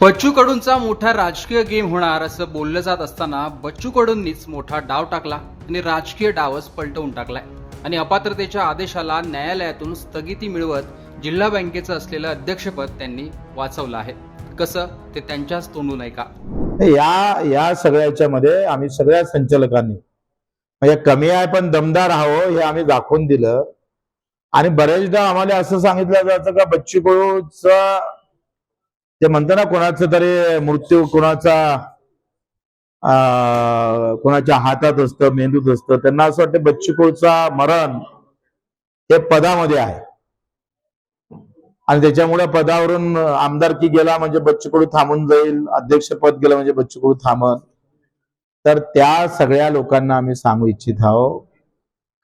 बच्चू कडूंचा मोठा राजकीय गेम होणार असं बोललं जात असताना बच्चू कडूंनीच मोठा डाव टाकला आणि राजकीय डावच पलटवून टाकलाय. आणि अपात्रतेच्या आदेशाला न्यायालयातून स्थगिती मिळवत जिल्हा बँकेचं असलेलं अध्यक्षपद त्यांनी वाचवलं आहे. कसं? ते त्यांच्याच तोंडून ऐका. या या सगळ्याच्या मध्ये आम्ही सगळ्या संचालकांनी म्हणजे कमी आहे पण दमदार आहो हे आम्ही दाखवून दिलं. आणि बरेचदा आम्हाला असं सांगितलं जातं का बच्चू कडूचा ते म्हणतात ना कोणाचं तरी मृत्यू कोणाचा कोणाच्या हातात असतं मेंदूत असतं त्यांना असं वाटतं बच्चूकळूचा मरण हे पदामध्ये आहे. आणि त्याच्यामुळे पदावरून आमदारकी गेला म्हणजे बच्चूकडू थांबून जाईल अध्यक्षपद गेलं म्हणजे बच्चू थांबन. तर त्या सगळ्या लोकांना आम्ही सांगू इच्छित आहोत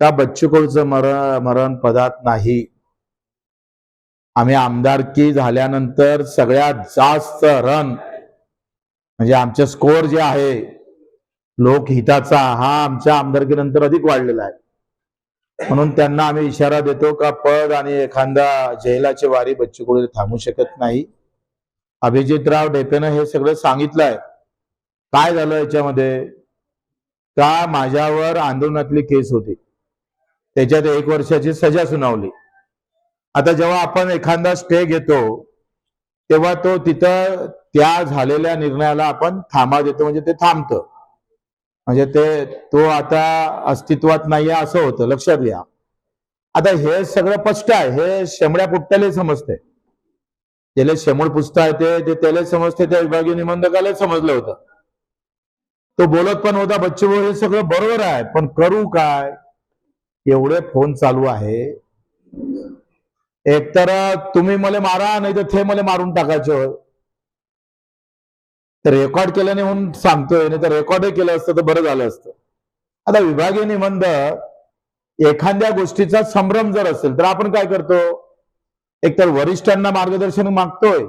का बच्चू मरण मरण पदात नाही. आम्ही आमदारकी झाल्यानंतर सगळ्यात जास्त रन म्हणजे आमचे स्कोअर जे आहे लोकहिताचा हा आमच्या आमदारकीनंतर अधिक वाढलेला आहे. म्हणून त्यांना आम्ही इशारा देतो का पद आणि एखादा जेलाची वारी बच्चू कडू थांबू शकत नाही. अभिजितराव डेपेनं हे सगळं सांगितलंय. काय झालं याच्यामध्ये? का माझ्यावर आंदोलनातली केस होती? त्याच्यात एक वर्षाची सजा सुनावली. आता जेव्हा आपण एखादा स्टे घेतो तेव्हा तो तिथं त्या झालेल्या निर्णयाला आपण थांबा देतो म्हणजे ते थांबतं. म्हणजे ते तो आता अस्तित्वात नाही असं होतं लक्षात घ्या. आता हे सगळं स्पष्ट आहे हे शेमड्या पुट्ट्याला समजते ज्याला शेमूळ पुसता येते ते त्याला समजते त्या विभागीय निबंधकाला समजलं होतं. तो बोलत पण होता बच्चू भाऊ हे सगळं बरोबर आहे पण करू काय? एवढे फोन चालू आहे. एकतर तुम्ही मला मारा नाही तर थे मला मारून टाकायचे होय. तर रेकॉर्ड केल्याने म्हणून सांगतोय नाही तर रेकॉर्डही केलं असतं तर बरं झालं असतं. आता विभागीय निबंध एखाद्या गोष्टीचा संभ्रम जर असेल तर आपण काय करतो? एकतर वरिष्ठांना मार्गदर्शन मागतोय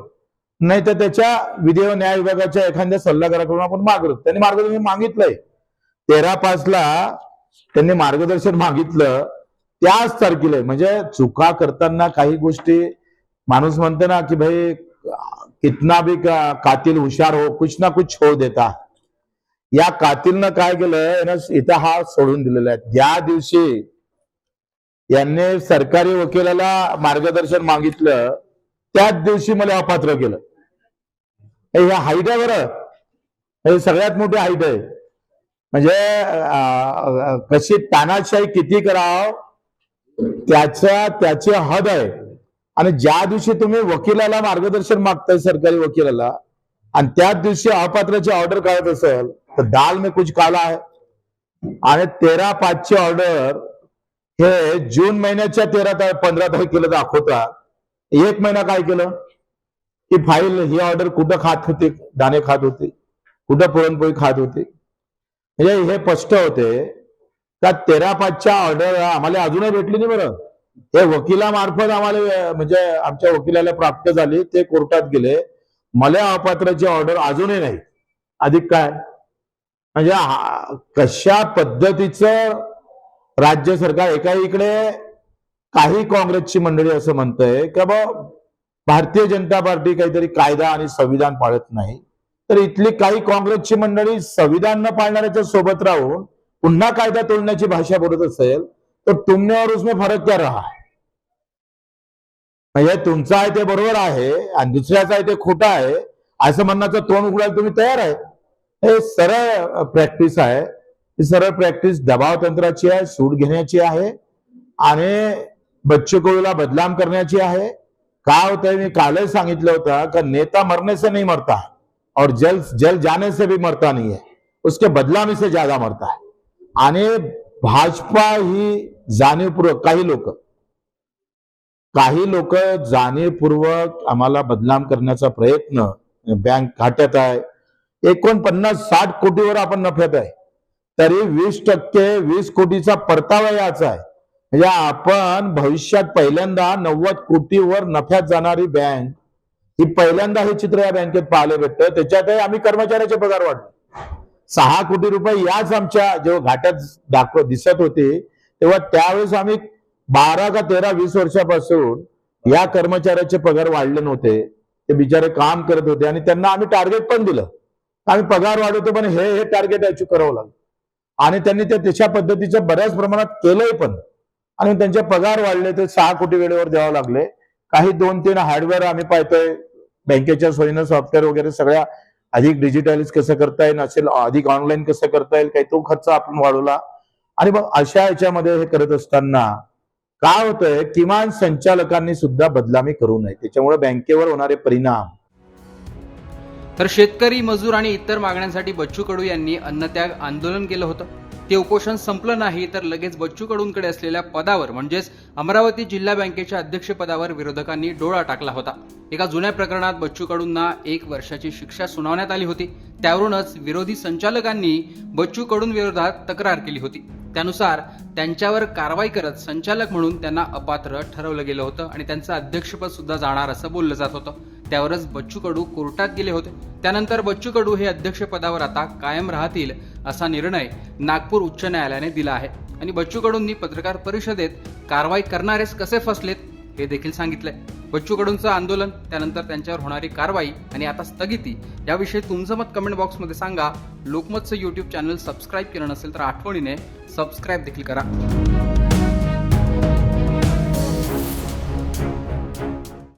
नाही तर त्याच्या विधी व न्याय विभागाच्या एखाद्या सल्लागाराकडून आपण मागतो. त्यांनी मार्गदर्शन मागितलंय. तेरा पाचला त्यांनी मार्गदर्शन मागितलं त्याच तारखेला म्हणजे चुका करताना काही गोष्टी माणूस म्हणते ना की भाई कितना भी का, कातील हुशार हो कुछ ना कुछ छोड़ देता. या कातीलनं काय केलं इथं हा सोडून दिलेला आहे. ज्या दिवशी यांनी सरकारी वकिलाला मार्गदर्शन मागितलं त्याच दिवशी मला अपात्र केलं. हे हाईट आहे बरं. हे सगळ्यात मोठी हाईट आहे म्हणजे कशी तानाशाही किती करावं त्याच्या त्याचे हद आहे. आणि ज्या दिवशी तुम्ही वकिलाला मार्गदर्शन मागताय सरकारी वकिलाला आणि त्याच दिवशी अपात्राची ऑर्डर काढत असेल तर दाल में कुछ काला आहे आणि तेरा पाचची ऑर्डर हे जून महिन्याच्या तेरा तारीख पंधरा तारखेला दाखवतात. एक महिना काय केलं? की फाईल ही ऑर्डर कुठं खात होती? दाणे खात होते. कुठं पुरणपोळी खात होती? म्हणजे हे स्पष्ट होते का तेरा पाचच्या ऑर्डर आम्हाला अजूनही भेटली नाही बरं. हे वकिलामार्फत आम्हाला म्हणजे आमच्या वकिलाला प्राप्त झाली ते कोर्टात गेले. मला अपात्राची ऑर्डर अजूनही नाही. अधिक काय? म्हणजे कशा पद्धतीचं राज्य सरकार एका इकडे काही काँग्रेसची मंडळी असं म्हणतंय की बा भारतीय जनता पार्टी काहीतरी कायदा आणि संविधान पाळत नाही. तर इथली काही काँग्रेसची मंडळी संविधान न पाळणाऱ्याच्या सोबत राहून पुन्हा कायदा तोडण्याची भाषा बोलत असेल तर तुमने और उसमें फरक क्या रहा है? म्हणजे तुमचं आहे ते बरोबर आहे आणि दुसऱ्याचं आहे ते खोटं आहे असं म्हणण्याचं तोंड उघडायला तुम्ही तयार आहे? हे सरळ प्रॅक्टिस आहे. ही सरळ प्रॅक्टिस दबाव तंत्राची आहे सूट घेण्याची आहे आणि बच्चकोळीला कडूला बदनाम करण्याची आहे. काय होतंय? मी कालच सांगितलं होतं का नेता मरने से नहीं मरता. और जल जल जाने से भी मरता नहीं है उसके बदलामी से ज्यादा मरता है. आणि भाजपा ही जाणीवपूर्वक काही लोक काही लोक जाणीवपूर्वक आम्हाला बदनाम करण्याचा प्रयत्न बँक खात्यात आहे. एकोणपन्नास साठ कोटीवर आपण नफ्यात आहे. तरी वीस टक्के वीस कोटीचा परतावा याचा आहे. म्हणजे आपण भविष्यात पहिल्यांदा नव्वद कोटीवर नफ्यात जाणारी बँक ही पहिल्यांदा हे चित्र या बँकेत पाहायला भेटतं. त्याच्यातही आम्ही कर्मचाऱ्याचे पगार वाढले सहा कोटी रुपये याच आमच्या जेव्हा घाट्यात दाखव दिसत होते तेव्हा त्यावेळेस आम्ही बारा का तेरा वीस वर्षापासून या कर्मचाऱ्याचे पगार वाढले नव्हते. ते बिचारे काम करत होते आणि त्यांना आम्ही टार्गेट पण दिलं. आम्ही पगार वाढवतो पण हे हे टार्गेट अचीव करावं लागलं. आणि त्यांनी ते तशा पद्धतीचं बऱ्याच प्रमाणात केलंय पण. आणि त्यांचे पगार वाढले ते सहा कोटी वेळेवर द्यावं लागले. काही दोन तीन हार्डवेअर आम्ही पाहतोय बँकेच्या सोयीनं सॉफ्टवेअर वगैरे सगळ्या अधिक डिजिटलाइज कसं करता येईल असेल अधिक ऑनलाईन कसं करता येईल काही तो खर्च आपण वाढवला. आणि मग अशा याच्यामध्ये हे करत असताना काय होतंय किमान संचालकांनी सुद्धा बदलामी करू नये. त्याच्यामुळे बँकेवर होणारे परिणाम. तर शेतकरी मजूर आणि इतर मागण्यांसाठी बच्चू कडू यांनी अन्नत्याग आंदोलन केलं होतं. ते उपोषण संपलं नाही तर लगेच बच्चू कडूंकडे असलेल्या पदावर म्हणजेच अमरावती जिल्हा बँकेच्या अध्यक्षपदावर विरोधकांनी डोळा टाकला होता. एका जुन्या प्रकरणात बच्चू कडूंना एक वर्षाची शिक्षा सुनावण्यात आली होती. त्यावरूनच विरोधी संचालकांनी बच्चू कडून विरोधात तक्रार केली होती. त्यानुसार त्यांच्यावर कारवाई करत संचालक म्हणून त्यांना अपात्र ठरवलं गेलं होतं आणि त्यांचं अध्यक्षपद सुद्धा जाणार असं बोललं जात होतं. त्यावरच बच्चू कडू कोर्टात गेले होते. त्यानंतर बच्चू कडू हे अध्यक्षपदावर आता कायम राहतील असा निर्णय नागपूर उच्च न्यायालयाने दिला आहे. आणि बच्चू कडूंनी पत्रकार परिषदेत कारवाई करणारेच कसे फसलेत हे देखील सांगितलंय. बच्चू कडूंचं आंदोलन त्यानंतर त्यांच्यावर होणारी कारवाई आणि आता स्थगिती याविषयी तुमचं मत कमेंट बॉक्समध्ये सांगा. लोकमतचं यूट्यूब चॅनल सबस्क्राईब केलं नसेल तर आठवणीने सबस्क्राईब देखील करा.